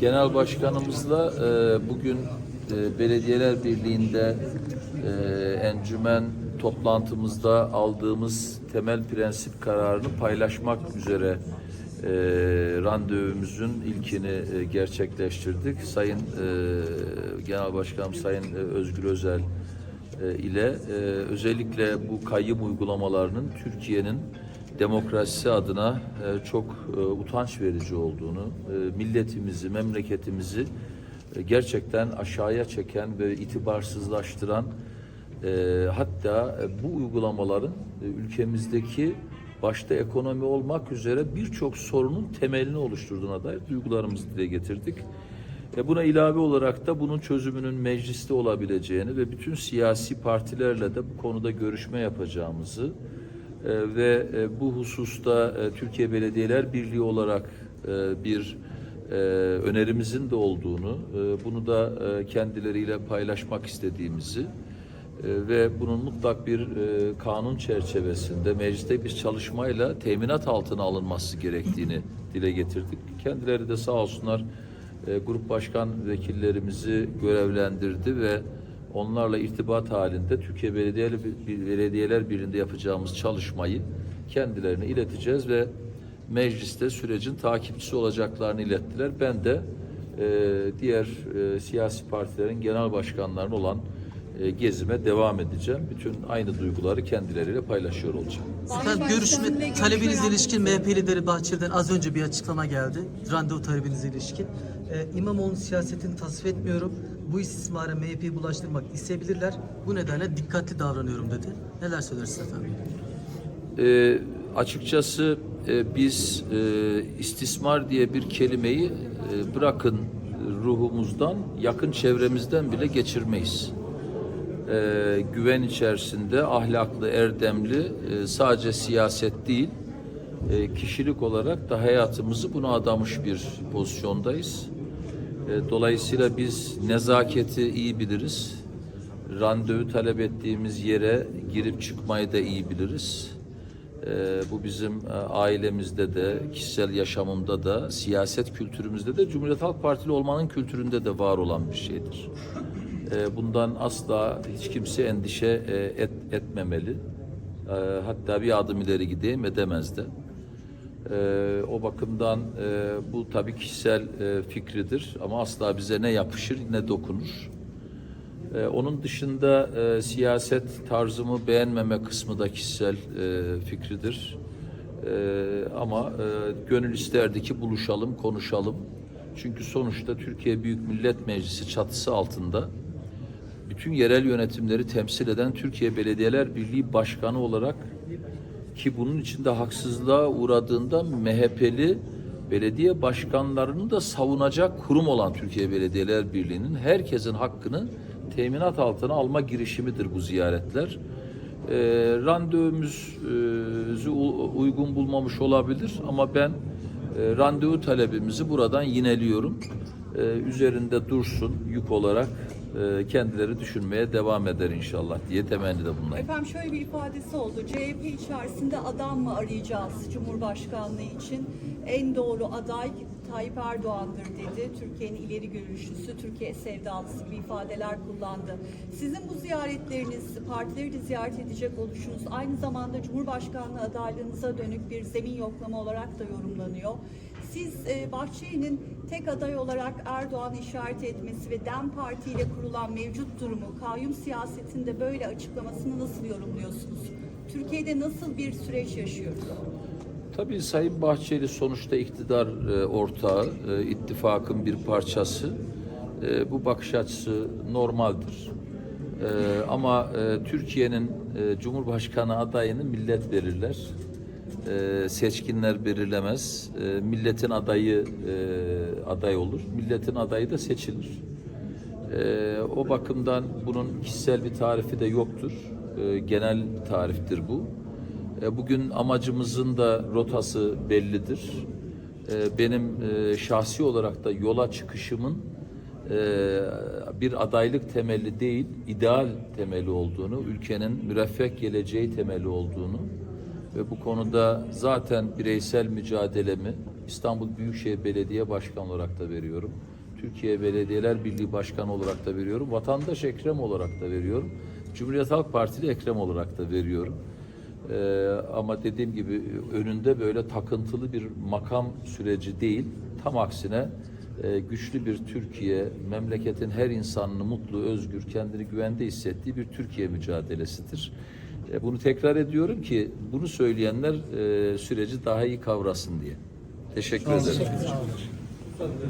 Genel Başkanımızla e, bugün e, Belediyeler Birliği'nde e, encümen toplantımızda aldığımız temel prensip kararını paylaşmak üzere e, randevumuzun ilkini e, gerçekleştirdik. Sayın e, Genel Başkanım Sayın e, Özgür Özel e, ile e, özellikle bu kayyım uygulamalarının Türkiye'nin demokrasisi adına e, çok e, utanç verici olduğunu, e, milletimizi, memleketimizi gerçekten aşağıya çeken ve itibarsızlaştıran hatta bu uygulamaların ülkemizdeki başta ekonomi olmak üzere birçok sorunun temelini oluşturduğuna dair duygularımızı dile getirdik. E buna ilave olarak da bunun çözümünün mecliste olabileceğini ve bütün siyasi partilerle de bu konuda görüşme yapacağımızı ve e, bu hususta e, Türkiye Belediyeler Birliği olarak e, bir e, önerimizin de olduğunu, e, bunu da e, kendileriyle paylaşmak istediğimizi e, ve bunun mutlak bir e, kanun çerçevesinde mecliste bir çalışmayla teminat altına alınması gerektiğini dile getirdik. Kendileri de sağ olsunlar e, grup başkan vekillerimizi görevlendirdi ve onlarla irtibat halinde Türkiye Belediyeler, Belediyeler Birliği'nde yapacağımız çalışmayı kendilerine ileteceğiz ve mecliste sürecin takipçisi olacaklarını ilettiler. Ben de e, diğer e, siyasi partilerin genel başkanlarının olan e, gezime devam edeceğim. Bütün aynı duyguları kendileriyle paylaşıyor olacağım. Efendim görüşme talebinizle ilişkin MHP lideri Bahçeli'den az önce bir açıklama geldi. Randevu talebinizle ilişkin. Ee, İmamoğlu'nun siyasetini tasvip etmiyorum. Bu istismara MHP'yi bulaştırmak isteyebilirler. Bu nedenle dikkatli davranıyorum dedi. Neler söylersiniz efendim? E, açıkçası e, biz e, istismar diye bir kelimeyi e, bırakın ruhumuzdan, yakın çevremizden bile geçirmeyiz. E, güven içerisinde ahlaklı, erdemli, e, sadece siyaset değil, e, kişilik olarak da hayatımızı buna adamış bir pozisyondayız. E, dolayısıyla biz nezaketi iyi biliriz. Randevu talep ettiğimiz yere girip çıkmayı da iyi biliriz. Ee, bu bizim e, ailemizde de, kişisel yaşamımda da, siyaset kültürümüzde de, Cumhuriyet Halk Partili olmanın kültüründe de var olan bir şeydir. Bundan asla hiç kimse endişe e, et, etmemeli. Hatta bir adım ileri gideyim edemez de. Ee, o bakımdan e, bu tabii kişisel e, fikridir ama asla bize ne yapışır ne dokunur. Ee, onun dışında e, siyaset tarzımı beğenmeme kısmı da kişisel e, fikridir. E, ama e, gönül isterdi ki buluşalım, konuşalım. Çünkü sonuçta Türkiye Büyük Millet Meclisi çatısı altında bütün yerel yönetimleri temsil eden Türkiye Belediyeler Birliği Başkanı olarak ki bunun içinde haksızlığa uğradığında MHP'li belediye başkanlarını da savunacak kurum olan Türkiye Belediyeler Birliği'nin herkesin hakkını teminat altına alma girişimidir bu ziyaretler. E, randevumuzu uygun bulmamış olabilir ama ben e, randevu talebimizi buradan yineliyorum. E, üzerinde dursun yük olarak kendileri düşünmeye devam eder inşallah diye temennide bulunayım. Efendim şöyle bir ifadesi oldu. CHP içerisinde adam mı arayacağız Cumhurbaşkanlığı için? En doğru aday Tayyip Erdoğan'dır dedi. Türkiye'nin ileri görüşlüsü, Türkiye sevdalısı gibi ifadeler kullandı. Sizin bu ziyaretleriniz, partileri de ziyaret edecek oluşunuz aynı zamanda Cumhurbaşkanlığı adaylığınıza dönük bir zemin yoklama olarak da yorumlanıyor. Siz e, Bahçeli'nin tek aday olarak Erdoğan'ı işaret etmesi ve DEM Parti ile kurulan mevcut durumu, kayyum siyasetinde böyle açıklamasını nasıl yorumluyorsunuz? Türkiye'de nasıl bir süreç yaşıyoruz? Tabii Sayın Bahçeli sonuçta iktidar e, ortağı, e, ittifakın bir parçası. E, bu bakış açısı normaldir. E, ama e, Türkiye'nin e, Cumhurbaşkanı adayını millet belirler. E, seçkinler belirlemez. E, milletin adayı e, aday olur. Milletin adayı da seçilir. E, o bakımdan bunun kişisel bir tarifi de yoktur. E, genel tariftir bu. E, Bugün amacımızın da rotası bellidir. E, Benim e, şahsi olarak da yola çıkışımın e, bir adaylık temeli değil, ideal temeli olduğunu, ülkenin müreffeh geleceği temeli olduğunu ve bu konuda zaten bireysel mücadelemi İstanbul Büyükşehir Belediye Başkanı olarak da veriyorum. Türkiye Belediyeler Birliği Başkanı olarak da veriyorum. Vatandaş Ekrem olarak da veriyorum. Cumhuriyet Halk Partili Ekrem olarak da veriyorum. Ee, ama dediğim gibi önünde böyle takıntılı bir makam süreci değil. Tam aksine e, güçlü bir Türkiye, memleketin her insanını mutlu, özgür, kendini güvende hissettiği bir Türkiye mücadelesidir. E, bunu tekrar ediyorum ki bunu söyleyenler e, süreci daha iyi kavrasın diye. Teşekkür ederim.